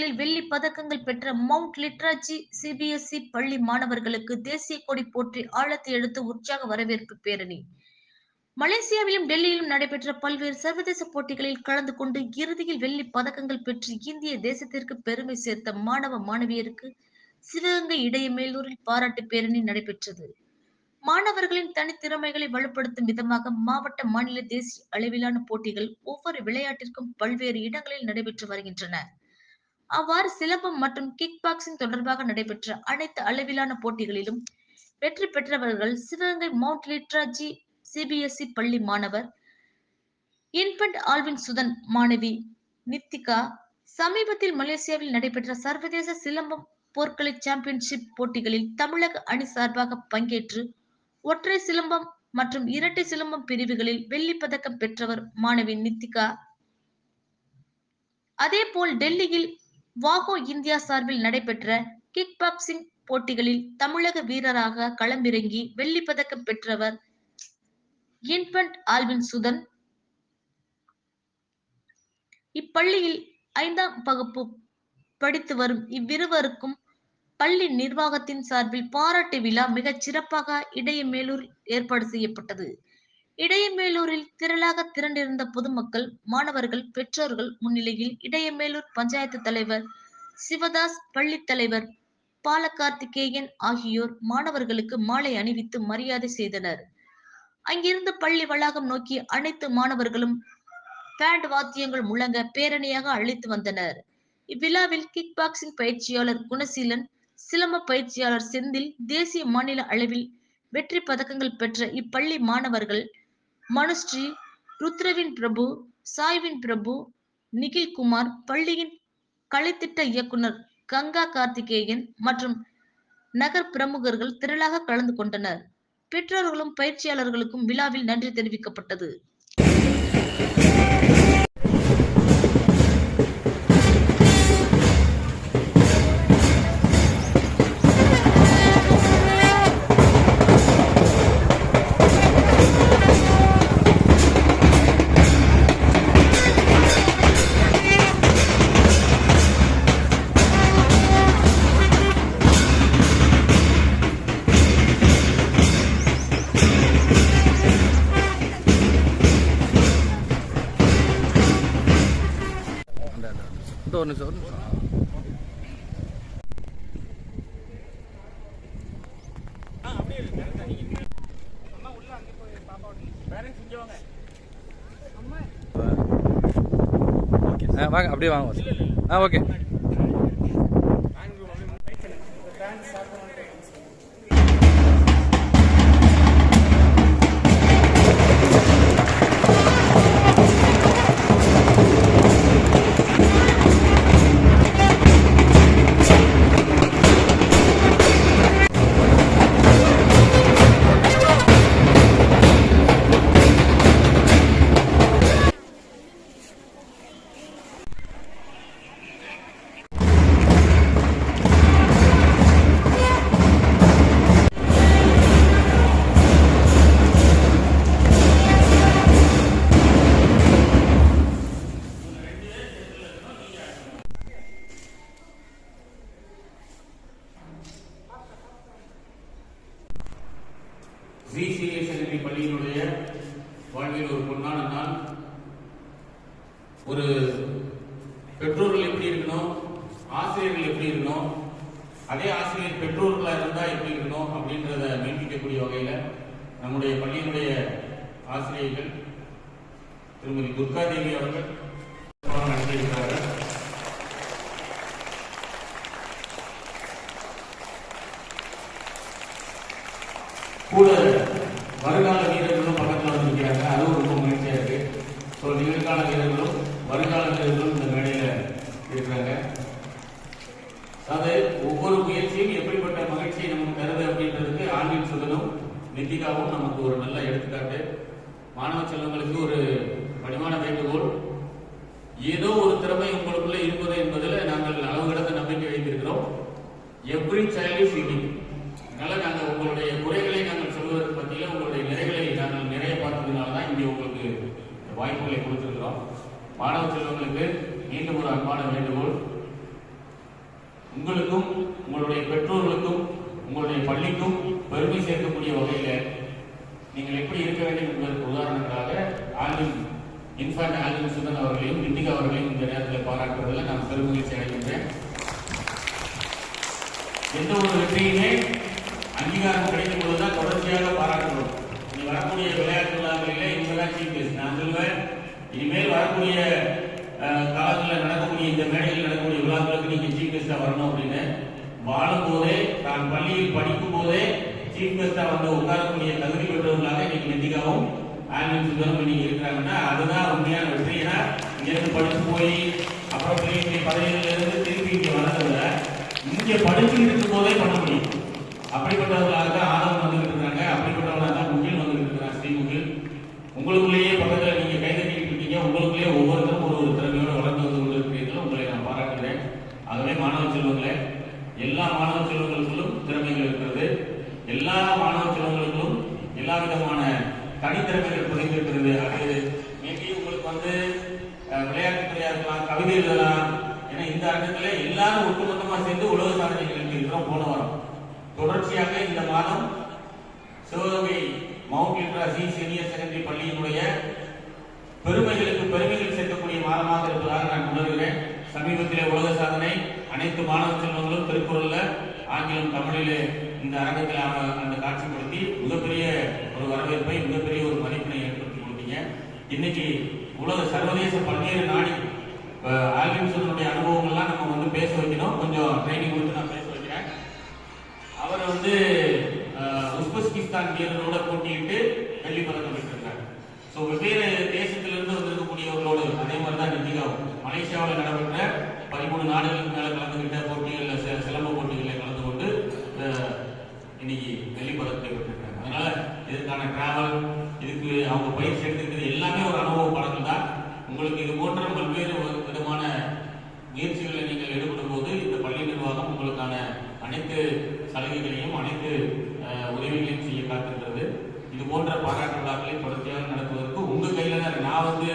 போட்டிகளில் வெள்ளி பதக்கங்கள் பெற்ற மவுண்ட் லிட்ராஜி சிபிஎஸ்இ பள்ளி மாணவர்களுக்கு தேசிய கொடி போற்றி ஆழத்தை எடுத்து உற்சாக வரவேற்பு பேரணி. மலேசியாவிலும் டெல்லியிலும் நடைபெற்ற பல்வேறு சர்வதேச போட்டிகளில் கலந்து கொண்டு இறுதியில் வெள்ளி பதக்கங்கள் பெற்று இந்திய தேசத்திற்கு பெருமை சேர்த்த மாணவ மாணவியருக்கு சிவகங்கை இடையமேலூரில் பாராட்டு பேரணி நடைபெற்றது. மாணவர்களின் தனித்திறமைகளை வலுப்படுத்தும் விதமாக மாவட்ட மாநில தேசிய அளவிலான போட்டிகள் ஒவ்வொரு விளையாட்டிற்கும் பல்வேறு இடங்களில் நடைபெற்று வருகின்றன. அவ்வாறு சிலம்பம் மற்றும் கிக் பாக்ஸிங் தொடர்பாக நடைபெற்ற அனைத்து அளவிலான போட்டிகளிலும் வெற்றி பெற்றவர்கள் சிவகங்கை மவுண்ட் லிட்ராஜி சிபிஎஸ்இ பள்ளி மாணவர் இன்பண்ட் ஆல்வின் சுதன் மாணவி நித்திகா சமீபத்தில் மலேசியாவில் நடைபெற்ற சர்வதேச சிலம்பம் போர்க்கலை சாம்பியன்ஷிப் போட்டிகளில் தமிழக அணி சார்பாக பங்கேற்று ஒற்றை சிலம்பம் மற்றும் இரட்டை சிலம்பம் பிரிவுகளில் வெள்ளி பதக்கம் பெற்றவர் மாணவி நித்திகா. அதேபோல் டெல்லியில் வாகோ இந்தியா சார்பில் நடைபெற்ற கிக் பாக்ஸிங் போட்டிகளில் தமிழக வீரராக களமிறங்கி வெள்ளி பதக்கம் பெற்றவர் இன்பன்ட் ஆல்வின் சுதன். இப்பள்ளியில் ஐந்தாம் வகுப்பு படித்து வரும் இவ்விருவருக்கும் பள்ளி நிர்வாகத்தின் சார்பில் பாராட்டு விழா மிகச் சிறப்பாக இடையமேலூர் ஏற்பாடு செய்யப்பட்டது. இடையமேலூரில் திரளாக திரண்டிருந்த பொதுமக்கள் மாணவர்கள் பெற்றோர்கள் முன்னிலையில் இடையமேலூர் பஞ்சாயத்து தலைவர் சிவதாஸ் பள்ளி தலைவர் பாலகார்த்திகேயன் ஆகியோர் மாணவர்களுக்கு மாலை அணிவித்து மரியாதை செய்தனர். அங்கிருந்து பள்ளி வளாகம் நோக்கி அனைத்து மாணவர்களும் பேண்ட் வாத்தியங்கள் முழங்க பேரணியாக அழைத்து வந்தனர். இவ்விழாவில் கிக் பாக்ஸிங் பயிற்சியாளர் குணசீலன் சிலம்ப பயிற்சியாளர் செந்தில் தேசிய மாநில அளவில் வெற்றி பதக்கங்கள் பெற்ற இப்பள்ளி மாணவர்கள் மனுஸ்ரீ ருத்ரவின் பிரபு சாய்வின் பிரபு நிகில் குமார் பள்ளியின் கலைத்திட்ட இயக்குனர் கங்கா கார்த்திகேயன் மற்றும் நகர் பிரமுகர்கள் திரளாக கலந்து கொண்டனர். பெற்றோர்களும் பயிற்சியாளர்களுக்கும் விழாவில் நன்றி தெரிவிக்கப்பட்டது. இந்த ஒரு நிமிஷம் ஒரு நிமிஷம் வாங்க அப்படியே வாங்க ஆ ஓகே வாழ்வில் ஒரு பொன்னான நாள். ஒரு பெற்றோர்கள் எப்படி இருக்கணும்? ஆசிரியர்கள் எப்படி இருக்கணும்? அதே ஆசிரியர் பெற்றோர்களா இருந்தா எப்படி இருக்கணும் அப்படின்றத மெய்ப்பிக்கக்கூடிய வகையில நம்முடைய பள்ளியினுடைய ஆசிரியர்கள் திருமதி துர்காதேவி அவர்கள் நடத்தியிருக்கிறார்கள் கூட வருங்கால வீரர்கள் பக்கத்தில் வந்திருக்கிறாங்க அதுவும் ரொம்ப மகிழ்ச்சியா இருக்கு ஸோ நிகழ்கால வீரர்களும் வருங்கால வீரர்களும் இந்த மேடையில் இருக்கிறாங்க. அது ஒவ்வொரு முயற்சியும் எப்படிப்பட்ட மகிழ்ச்சியை நமக்கு தருது அப்படின்றதுக்கு ஆன்மீன் சுதனும் நித்திகாவும் நமக்கு ஒரு நல்ல எடுத்துக்காட்டு. மாணவ செல்வங்களுக்கு ஒரு பணிவான வேண்டுகோள். ஏதோ ஒரு திறமை உங்களுக்குள்ள இருப்பது என்பதில் நாங்கள் அளவு கடந்த நம்பிக்கை வைத்திருக்கிறோம். எவ்ரி சைல்டு இஸ் யூனிக் அதனால நாங்கள் உங்களுடைய குறைகளை நாங்கள் சொல்வதற்கு பற்றியில் உங்களுடைய நிறைகளை நாங்கள் நிறைய பார்த்ததுனால தான் இங்கே உங்களுக்கு இந்த வாய்ப்புகளை கொடுத்திருக்கிறோம். மாணவ செல்வங்களுக்கு மீண்டும் ஒரு அன்பான வேண்டுகோள். உங்களுக்கும் உங்களுடைய பெற்றோர்களுக்கும் உங்களுடைய பள்ளிக்கும் பெருமை சேர்க்கக்கூடிய வகையில நீங்கள் எப்படி இருக்க வேண்டும் என்பதற்கு உதாரணங்களாக ஆல்வின் இன்ஃபான்ட் ஆல்வின் சுதன் அவர்களையும் நித்திகா அவர்களையும் இந்த நேரத்தில் பாராட்டுவதில் நான் பெருமகிழ்ச்சி அடைகின்றேன். எந்த ஒரு வெற்றியுமே அங்கீகாரம் கிடைக்கும் போதுதான் தொடர்ச்சியாக பாராட்டுகிறோம் இனி வரக்கூடிய விளையாட்டு விழாக்களிலே இவங்க தான் சீஃப் கெஸ்ட் நான் சொல்லுவேன் இனிமேல் வரக்கூடிய காலத்தில் நடக்கக்கூடிய இந்த மேடையில் நடக்கக்கூடிய விழாக்களுக்கு நீங்க சீஃப் கெஸ்டா வரணும் அப்படின்னு வாழும் போதே நான் பள்ளியில் படிக்கும் போதே சீஃப் கெஸ்டா வந்து உட்காரக்கூடிய தகுதி பெற்றவர்களாக இன்னைக்கு நெத்திகாவும் ஆன்லைன் சுந்தரம் இன்னைக்கு இருக்கிறாங்கன்னா அதுதான் உண்மையான வெற்றி. ஏன்னா இங்கிருந்து படிச்சு போய் அப்புறம் பெரிய பெரிய பதவிகளில் இருந்து திருப்பி இங்க வரதை விட இங்க படிச்சுக்கிட்டு இருக்கும் போதே பண்ண முடியும். அப்படிப்பட்டவர்களாக தான் ஆதரவு வந்துகிட்டு இருக்காங்க அப்படிப்பட்டவர்களாக தான் முகில் வந்துகிட்டு இருக்கிறாங்க ஸ்ரீ முகில் உங்களுக்குள்ளேயே பக்கத்தில் நீங்க கைதட்டி நீங்கள் உங்களுக்குள்ளே ஒவ்வொருத்தரும் ஒரு ஒரு திறமையோட வளர்ந்து வந்து கொண்டிருக்கிறீர்கள் உங்களை நான் பாராட்டுகிறேன். ஆகவே மாணவ செல்வங்களே எல்லா மாணவ செல்வங்களுக்கும் திறமைகள் இருக்கிறது. எல்லா மாணவ செல்வங்களுக்கும் எல்லா விதமான தனித்திறமைகள் புரிந்திருக்கிறது அது மேபி உங்களுக்கு வந்து விளையாட்டு விளையாட்டுத் இருக்கலாம் கவிதை எழுதலாம் ஏன்னா இந்த அரங்கத்துல எல்லாரும் ஒட்டுமொத்தமாக சேர்ந்து உலக சாதனைகள் இருக்கிறோம் போன வாரம். தொடர்ச்சியாக இந்த மாதம் Sivaganga Mount Litera Zee Senior Secondary பள்ளியினுடைய பெருமைகளுக்கு பெருமைகள் சேர்க்கக்கூடிய மாதமாக இருப்பதாக நான் உணர்கிறேன். சமீபத்திலே உலக சாதனை அனைத்து மாணவ செல்வங்களும் திருக்குறள்ல ஆங்கிலம் தமிழிலே இந்த அரங்கத்தில் அந்த காட்சிப்படுத்தி மிகப்பெரிய ஒரு வரவேற்பை மிகப்பெரிய ஒரு மதிப்பினை ஏற்படுத்தி கொடுத்தீங்க. இன்னைக்கு உலக சர்வதேச பல்வேறு நாடி ஆல்வின்சனுடைய அனுபவங்கள்லாம் நம்ம வந்து பேச வைக்கணும். கொஞ்சம் ட்ரைனிங் கொடுத்து நான் பேச வைக்கிறேன். அவர் வந்து உஸ்பெஸ்கிஸ்தான் வீரரோட போட்டியிட்டு வெள்ளி பதக்கம் பெற்றிருக்காரு. ஸோ வெவ்வேறு மலேசியாவில் நடைபெற்ற பதிமூணு நாடுகளுக்கு மேல கலந்துகிட்ட போட்டிகளில் சில சிலம்ப போட்டிகளில் கலந்து கொண்டு இன்னைக்கு வெள்ளி பெற்றிருக்காங்க அதனால இதுக்கான டிராவல் இதுக்கு அவங்க பயிற்சி எடுத்துக்கிறது எல்லாமே ஒரு அனுபவ படங்கள் தான். உங்களுக்கு இது போன்ற பல்வேறு விதமான முயற்சிகளை நீங்கள் ஈடுபடும் போது இந்த பள்ளி நிர்வாகம் உங்களுக்கான அனைத்து சலுகைகளையும் அனைத்து உதவிகளையும் செய்ய காத்திருக்கிறது. இது போன்ற பாராட்டு விழாக்களை தொடர்ச்சியாக நடத்துவதற்கு உங்கள் கையில் தான் நான் வந்து